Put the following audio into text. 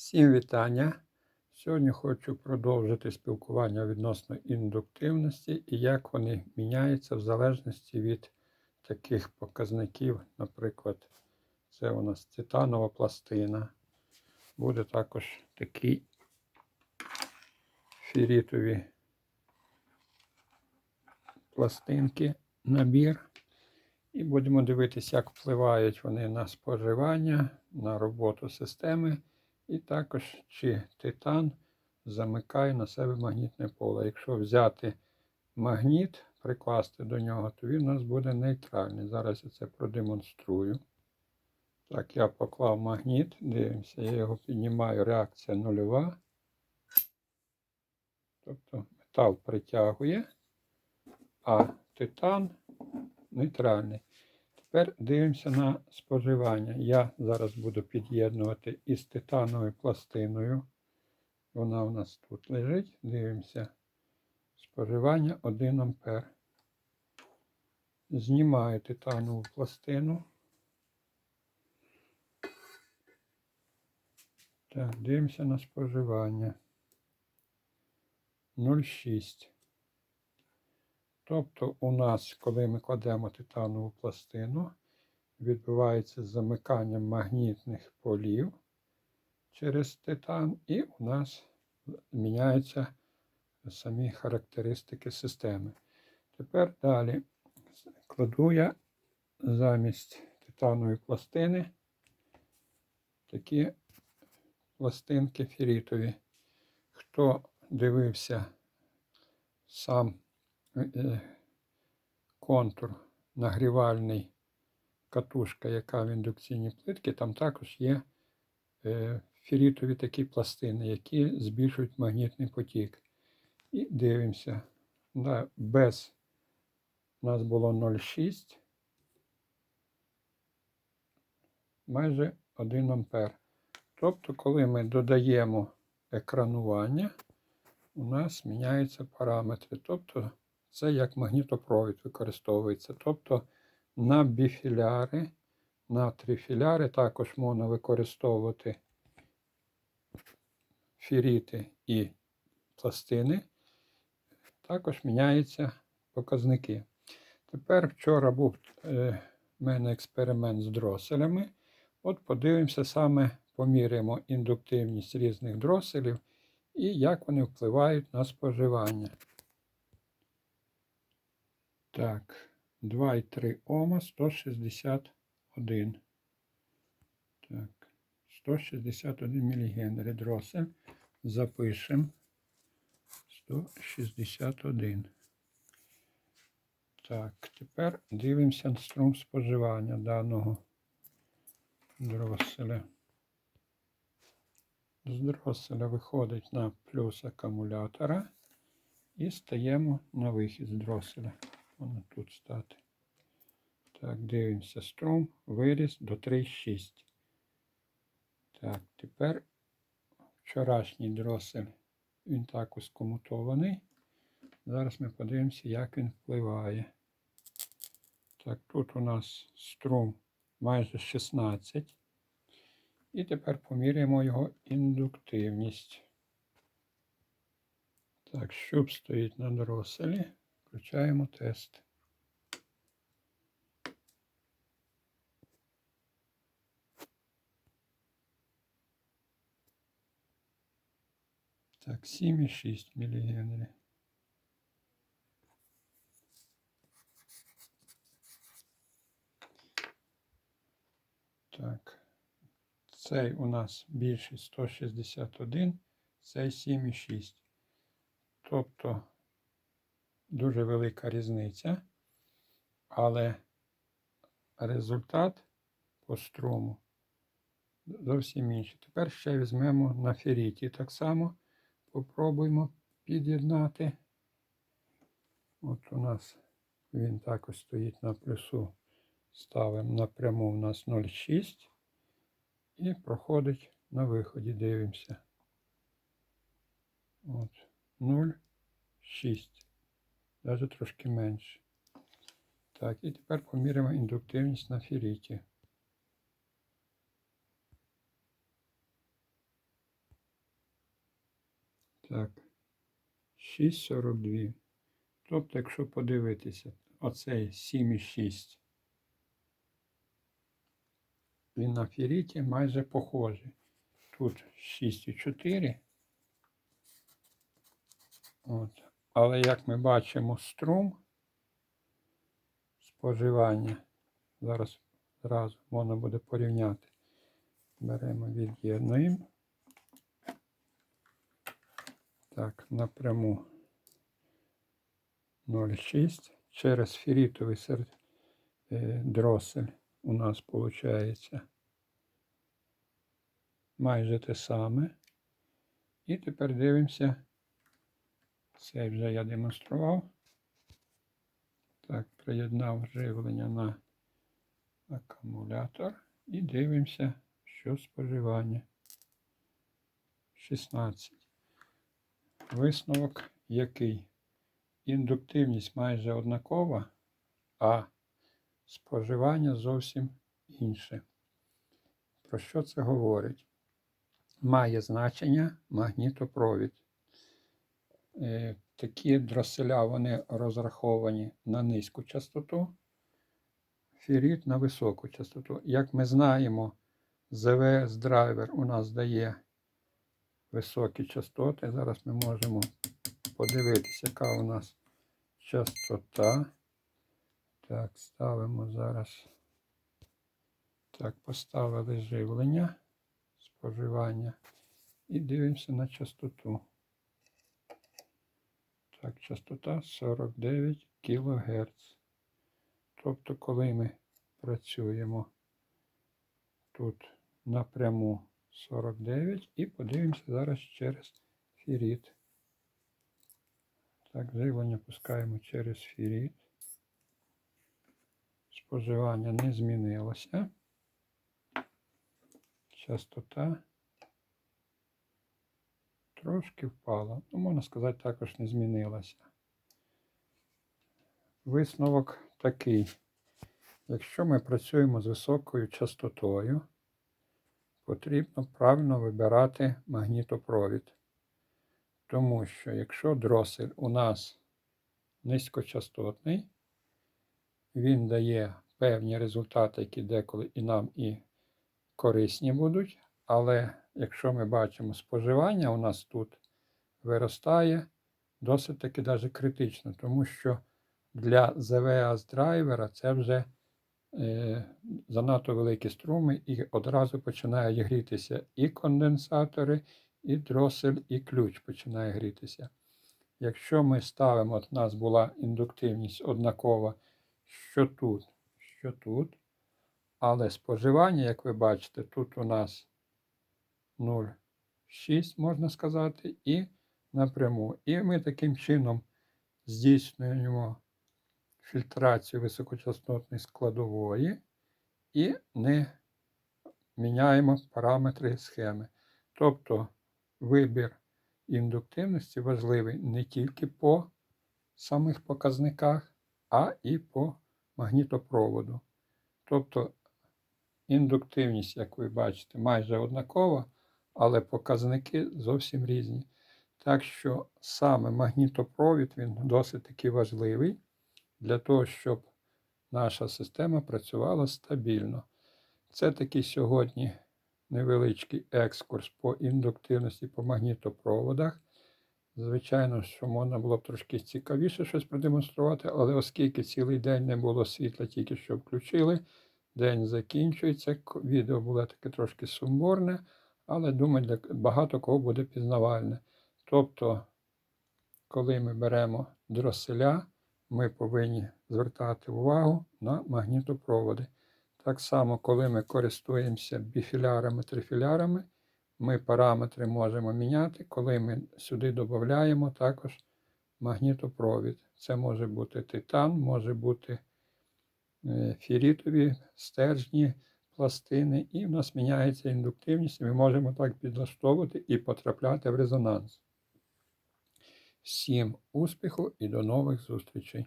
Всім вітання! Сьогодні хочу продовжити спілкування відносно індуктивності і як вони міняються в залежності від таких показників. Наприклад, це у нас титанова пластина. Буде також такі фірітові пластинки, набір. І будемо дивитися, як впливають вони на споживання, на роботу системи. І також чи титан замикає на себе магнітне поле. Якщо взяти магніт, прикласти до нього, то він у нас буде нейтральний. Зараз я це продемонструю. Так, я поклав магніт, дивимося, я його піднімаю, реакція нульова. Тобто метал притягує, а титан нейтральний. Тепер дивимося на споживання. Я зараз буду під'єднувати із титановою пластиною. Вона у нас тут лежить. Дивимося. Споживання 1 ампер. Знімаю титанову пластину. Так, дивимося на споживання. 0,6. Тобто у нас, коли ми кладемо титанову пластину, відбувається замикання магнітних полів через титан, і у нас міняються самі характеристики системи. Тепер далі кладу я замість титанової пластини такі пластинки ферритові. Хто дивився сам контур нагрівальний катушка, яка в індукційній плитці, там також є е, ферритові такі пластини, які збільшують магнітний потік. І дивимося. Да, без у нас було 0,6, майже 1 ампер. Тобто, коли ми додаємо екранування, у нас міняються параметри. Тобто це як магнітопровід використовується. Тобто на біфіляри, на трифіляри також можна використовувати фіріти і пластини. Також міняються показники. Тепер вчора був е, в мене експеримент з дроселями. От подивимося саме, поміряємо індуктивність різних дроселів і як вони впливають на споживання. Так, 2,3 Ома 161. Так, 161 мілігенри дросель. Запишемо. 161. Так, тепер дивимося на струм споживання даного дроселя. З дроселя виходить на плюс акумулятора і стаємо на вихід з дроселя. Воно тут стати. Так, дивимося струм, виріс до 3,6. Так, тепер вчорашній дросель, він також комутований. Зараз ми подивимося, як він впливає. Так, тут у нас струм майже 16. І тепер поміряємо його індуктивність. Так, щуп стоїть на дроселі. Включаємо тест. Так, 7,6 мілігенрі. Так, цей у нас більший 161, цей 7,6. Тобто дуже велика різниця, але результат по струму зовсім інший. Тепер ще візьмемо на феріті так само. Попробуємо під'єднати. От у нас він також стоїть на плюсу. Ставимо напряму у нас 0,6 і проходить на виході, дивимося. От 0,6 навіть трошки менше. Так, і тепер поміряємо індуктивність на феріті. Так. 6,42. Тобто, якщо подивитися, оцей 7,6. Він на феріті майже похожий. Тут 6,4. От. Але як ми бачимо, струм споживання. Зараз зразу можна буде порівняти. Беремо від'єднуємо. Так, напряму 0,6. Через ферритовий сер... е, дросель у нас виходить майже те саме. І тепер дивимося. Цей вже я демонстрував. Так, приєднав живлення на акумулятор і дивимося, що споживання. 16. Висновок який? Індуктивність майже однакова, а споживання зовсім інше. Про що це говорить? Має значення магнітопровід. Е, Такі дроселя вони розраховані на низьку частоту, феррит на високу частоту. Як ми знаємо, ЗВС драйвер у нас дає високі частоти. Зараз ми можемо подивитися, яка у нас частота. Так, ставимо зараз. Так, поставили живлення, споживання і дивимося на частоту. Частота 49 кГц. Тобто, коли ми працюємо тут напряму 49 і подивимося зараз через феррит. Так, живлення пускаємо через феррит. Споживання не змінилося. Частота трошки впала. Ну, можна сказати, також не змінилася. Висновок такий. Якщо ми працюємо з високою частотою, потрібно правильно вибирати магнітопровід. Тому що якщо дросель у нас низькочастотний, він дає певні результати, які деколи і нам і корисні будуть. Але якщо ми бачимо споживання, у нас тут виростає досить таки навіть критично, тому що для ZVS драйвера це вже е, занадто великі струми і одразу починають грітися і конденсатори, і дросель, і ключ починає грітися. Якщо ми ставимо, от у нас була індуктивність однакова, що тут, що тут, але споживання, як ви бачите, тут у нас 0,6, можна сказати, і напряму. І ми таким чином здійснюємо фільтрацію високочастотної складової і не міняємо параметри схеми. Тобто вибір індуктивності важливий не тільки по самих показниках, а і по магнітопроводу. Тобто індуктивність, як ви бачите, майже однакова, але показники зовсім різні. Так що саме магнітопровід він досить таки важливий для того, щоб наша система працювала стабільно. Це такий сьогодні невеличкий екскурс по індуктивності по магнітопроводах. Звичайно, що можна було б трошки цікавіше щось продемонструвати, але оскільки цілий день не було світла, тільки що включили, день закінчується. Відео було таке трошки сумбурне, але думаю, для багато кого буде пізнавальне. Тобто, коли ми беремо дроселя, ми повинні звертати увагу на магнітопроводи. Так само, коли ми користуємося біфілярами, трифілярами, ми параметри можемо міняти, коли ми сюди додаємо також магнітопровід. Це може бути титан, може бути е, ферритові стержні пластини, і в нас міняється індуктивність, і ми можемо так підлаштовувати і потрапляти в резонанс. Всім успіху і до нових зустрічей!